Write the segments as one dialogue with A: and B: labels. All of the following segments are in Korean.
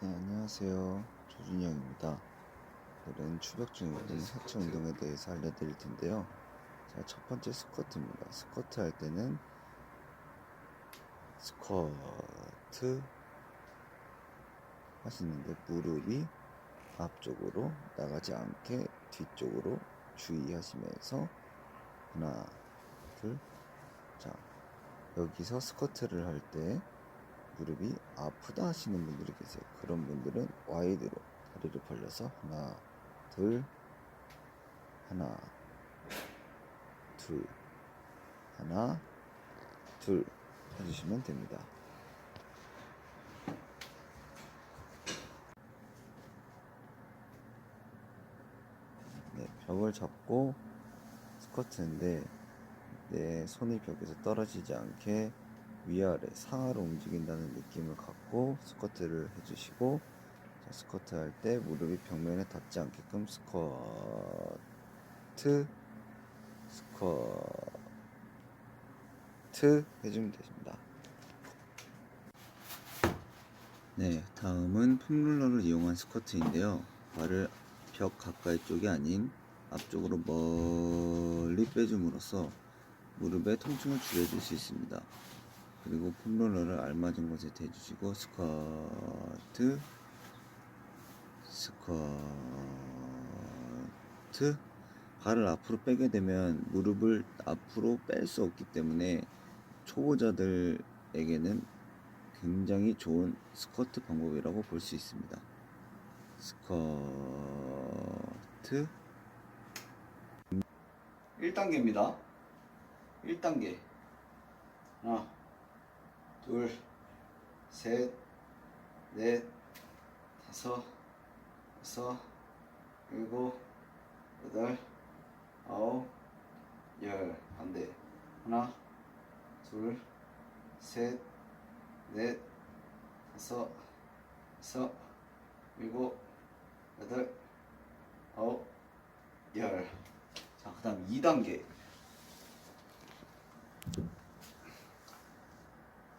A: 네, 안녕하세요. 조준영입니다. 오늘은 추벽 중에 있는 하체 운동에 대해서 알려드릴 텐데요. 자, 첫 번째 스쿼트입니다. 스쿼트 할 때는 스쿼트 하시는데 무릎이 앞쪽으로 나가지 않게 뒤쪽으로 주의하시면서 하나, 둘, 자, 여기서 스쿼트를 할때 무릎이 아프다 하시는 분들이 계세요. 그런 분들은 와이드로 다리를 벌려서 하나, 둘, 하나, 둘, 하나, 둘 해주시면 됩니다. 네, 벽을 잡고 스쿼트인데 내 손이 벽에서 떨어지지 않게 위아래 상하로 움직인다는 느낌을 갖고 스쿼트를 해주시고 자, 스쿼트 할 때 무릎이 벽면에 닿지 않게끔 스쿼트 스쿼트 해주면 되십니다. 네, 다음은 폼롤러를 이용한 스쿼트인데요. 발을 벽 가까이 쪽이 아닌 앞쪽으로 멀리 빼줌으로써 무릎의 통증을 줄여줄 수 있습니다. 그리고 폼롤러를 알맞은 곳에 대주시고 스쿼트 스쿼트 발을 앞으로 빼게 되면 무릎을 앞으로 뺄 수 없기 때문에 초보자들에게는 굉장히 좋은 스쿼트 방법이라고 볼 수 있습니다. 스쿼트
B: 1단계입니다. 1단계. 하나, 둘, 셋, 넷, 다섯, 여섯, 일곱, 여덟, 아홉, 열. 반대. 하나, 둘, 셋, 넷, 다섯, 여섯, 일곱, 여덟, 아홉, 열. 자, 그 다음 2단계.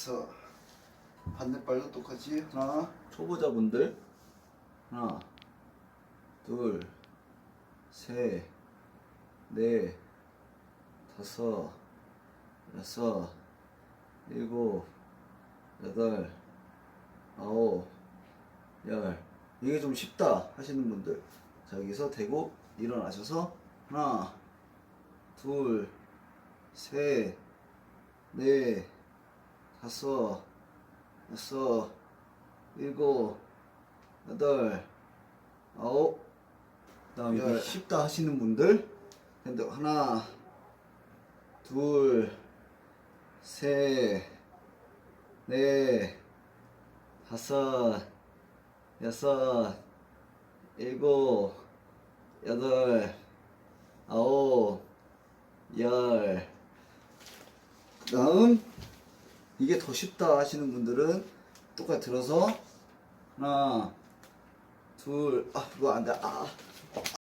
B: 다섯. 반대발도 똑같이. 하나. 초보자분들. 하나, 둘, 셋, 넷, 다섯, 여섯, 일곱, 여덟, 아홉, 열. 이게 좀 쉽다 하시는 분들. 자, 여기서 대고 일어나셔서 하나, 둘, 셋, 넷, 다섯, 여섯, 일곱, 여덟, 아홉, 그다음 이게
A: 열.
B: 쉽다 하시는 분들. 근데 하나, 둘, 셋, 넷, 다섯, 여섯, 일곱, 여덟, 아홉, 열. 다음 이게 더 쉽다 하시는 분들은 똑같이 들어서 하나, 둘, 아 이거 안 돼, 아,